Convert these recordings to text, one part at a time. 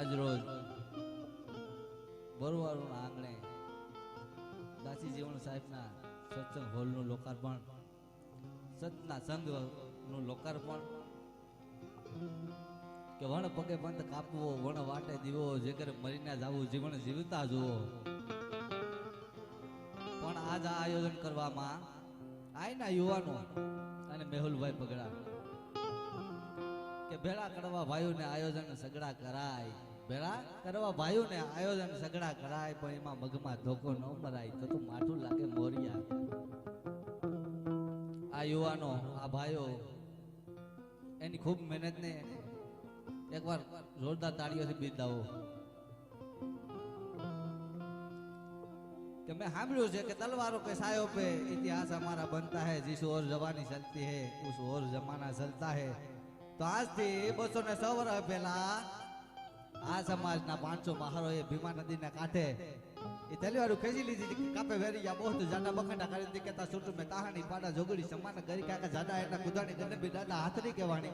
આજ રોજ બરોવાળુના આંગણે દાસી જીવન સાહેબના સત્સંગ હોલનું લોકાર્પણ, સતના સંઘનું લોકાર્પણ, કે વણ પગે પંથ કાપવો, વણ વાટે દીવો, જે કરે મરીને જાવું, જીવન જીવતા જુઓ. પણ આજ આ આયોજન કરવામાં આયના યુવાનો અને મેહુલભાઈ પગડા, કે ભેળા કરવા ભાઈઓને આયોજન સગડા કરાય. ભેળા કરવા ભાઈઓને આયોજન સગડા કરાય, પણ એમાં મગમાં ધોકો ન મરાય તો તું માઠું લાગે મોરિયા આ યુવાનો, આ ભાઈઓ, એની ખૂબ મહેનતને એકવાર જોરદાર તાળીઓથી બિરદાવો. કે મેં સાંભળ્યું છે કે તલવારો કે સાયો પે ઇતિહાસ અમારા બનતા હે, જીસ ઓર જવાની ચલતી હે, ઉસ ઓર જમાના ચલતા હે. તો આજથી બસો ને સો વર્ષ પહેલા આ સમાજના પાંચસો એ ભીમા નદીના કાંઠે એ તલવારું ખેંચી લીધી કાપે વેરી ગયા, બહુ જાડા બખંડા કરી દી કેતા સુટુ મેં તાહાની પાડા જોગડી સમાન ગરી કાકા જાડા એટલા કુદાણી ગણબી દાદા હાથરી કહેવાની.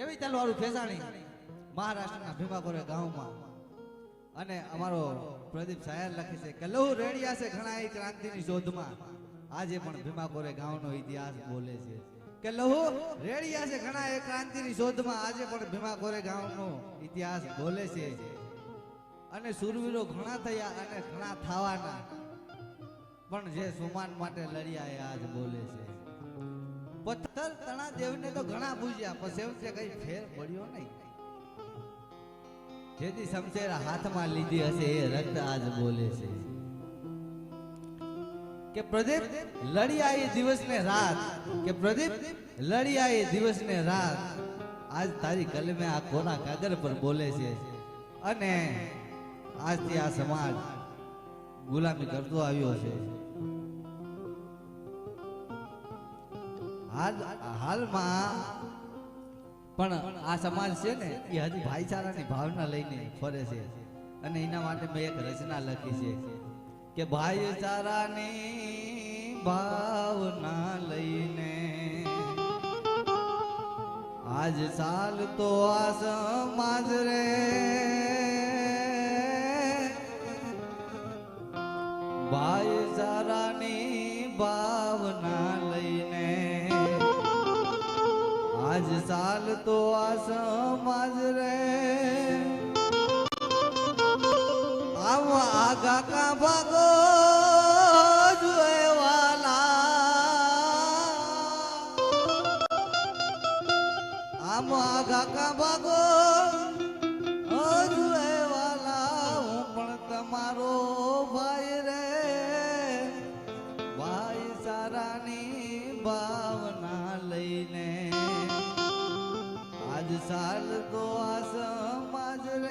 એવી તલવારું ખેંચાણી મહારાષ્ટ્રના ભીમાગોરે ગામમાં. અને અમારો પ્રદીપ સાયર લખે છે કે લહુ રેડિયા છે ઘણા એ ક્રાંતિની શોધમાં. આજે પણ ભીમાકોરે ગામનો ઇતિહાસ બોલે છે. કે લહુ, રેડિયા છે, ઘણા એ ક્રાંતિની શોધમાં આજે પણ ભીમાકોરે ગામનો ઇતિહાસ બોલે છે. અને સુરવીરો ઘણા થયા અને ઘણા થવાના. પણ જે સુમાન માટે લડ્યા એ આજ બોલે છે. પથ્થર તણા દેવને તો ઘણા પૂજ્યા, પણ સેવસે કઈ ફેર પડ્યો નહીં. જેથી શમશેર હાથમાં લીધી હશે એ રક્ત આજ બોલે છે. કે પ્રદીપ લડી આવી દિવસ ને રાત. કે પ્રદીપ લડી આવી દિવસ ને રાત. આજ તારી કલમે આ કોરા કાગળ પર બોલે છે? અને આજથી આ સમાજ ગુલામી કરતો આવ્યો છે. હાલ, હાલમાં પણ આ સમાજ છે ને, એ હજી ભાઈચારાની ભાવના લઈને ફરે છે. અને એના માટે મેં એક રચના લખી છે. કે ભાઈચારાની ભાવના લઈને આજ સાલ તો આ સમાજ રે. ભાઈચારાની ભાવના લઈને આજ સાલ તો આ સમાજ રે. આમ કા ભાગો આમ કા ભાગો હું પણ તમારો